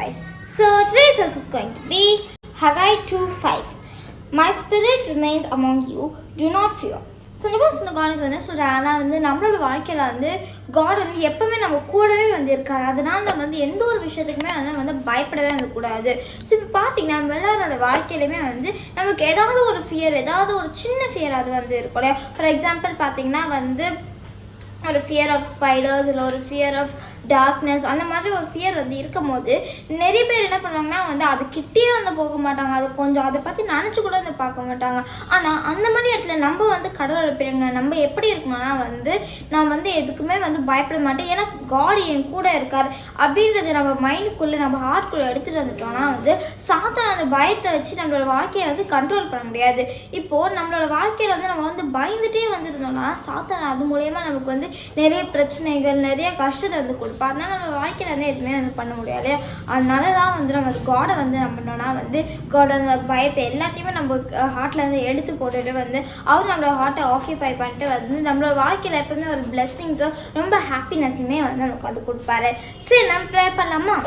Spice. So today's verse is going to be Haggai 2:5. My spirit remains among you, do not fear. So இந்த மாதிரி சொன்ன கானுக்கு வந்து சொல்கிறேன் ஆனால் வந்து நம்மளோட வாழ்க்கையில் வந்து காட் வந்து எப்பவுமே நம்ம கூடவே வந்து இருக்காரு அதனால் நம்ம வந்து எந்த ஒரு விஷயத்துக்குமே வந்து நம்ம வந்து பயப்படவே வந்து கூடாது ஸோ இப்போ பார்த்தீங்கன்னா நம்ம எல்லாரோட வாழ்க்கையிலுமே வந்து நமக்கு ஏதாவது ஒரு ஃபியர் ஏதாவது ஒரு சின்ன ஃபியர் அது வந்து இருக்கும் இல்லையா ஃபார் எக்ஸாம்பிள் பார்த்தீங்கன்னா வந்து ஒரு ஃபியர் ஆஃப் ஸ்பைடர்ஸ் இல்லை ஒரு ஃபியர் ஆஃப் டார்க்னஸ் அந்த மாதிரி ஒரு ஃபியர் வந்து இருக்கும் போது நிறைய பேர் என்ன பண்ணுவாங்கன்னா வந்து அது கிட்டே வந்து போக மாட்டாங்க. அது கொஞ்சம் அதை பற்றி நினச்சி கூட வந்து பார்க்க மாட்டாங்க. ஆனால் அந்த மாதிரி இடத்துல நம்ம வந்து கடவுளோட பிள்ளைங்க நம்ம எப்படி இருக்கணும்னா வந்து நான் வந்து எதுக்குமே வந்து பயப்பட மாட்டேன். ஏன்னா காட் என் கூட இருக்கார் அப்படின்றது நம்ம மைண்டுக்குள்ளே நம்ம ஹார்ட்குள்ளே எடுத்துகிட்டு வந்துட்டோம்னா வந்து சாத்தான் அந்த பயத்தை வச்சு நம்மளோட வாழ்க்கையை வந்து கண்ட்ரோல் பண்ண முடியாது. இப்போது நம்மளோட வாழ்க்கையில் வந்து நம்ம வந்து பயந்துட்டே வந்துருந்தோம்னா சாத்தான் அது மூலயமா நமக்கு வந்து நிறைய பிரச்சனைகள் நிறைய கஷ்டத்தை வந்து கொடுப்பா அதனால நம்ம வாழ்க்கையில் வந்து எதுவுமே வந்து பண்ண முடியாது அதனால தான் வந்து நம்ம காடை வந்து நம்பினோன்னா வந்து காட் அந்த பயத்தை எல்லாத்தையுமே நம்ம ஹார்ட்லேருந்து எடுத்து போட்டுட்டு வந்து அவர் நம்மளோட ஹார்ட்டை ஆக்கியபை பண்ணிட்டு வந்து நம்மளோட வாழ்க்கையில் எப்பவுமே ஒரு பிளெஸ்ஸிங்ஸோ ரொம்ப ஹாப்பினஸ்ஸுமே வந்து நமக்கு அது கொடுப்பாரு. சரி நம்ம ப்ரே பண்ணலாமா?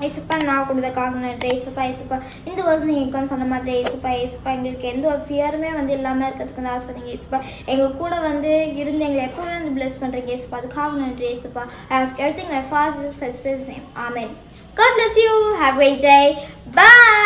ஐசப்பா நான் கொடுத்த காரணம் ஐசப்பா ஐசப்பா. இந்த வருஷம் நீங்கள் உட்காந்து சொன்ன மாதிரி ஐசப்பா ஐசப்பா. எங்களுக்கு எந்த ஒரு ஃபியருமே வந்து இல்லாமல் இருக்கிறதுக்கு தான் ஆசை நீங்கள் ஐசப்பா. எங்கள் கூட வந்து இருந்து எங்களை எப்போவுமே வந்து பிளஸ் பண்ணுறீங்க ஏசப்பா அது நன்றி ஐசப்பா? Ask everything my fast is express name amen God bless you have a great bye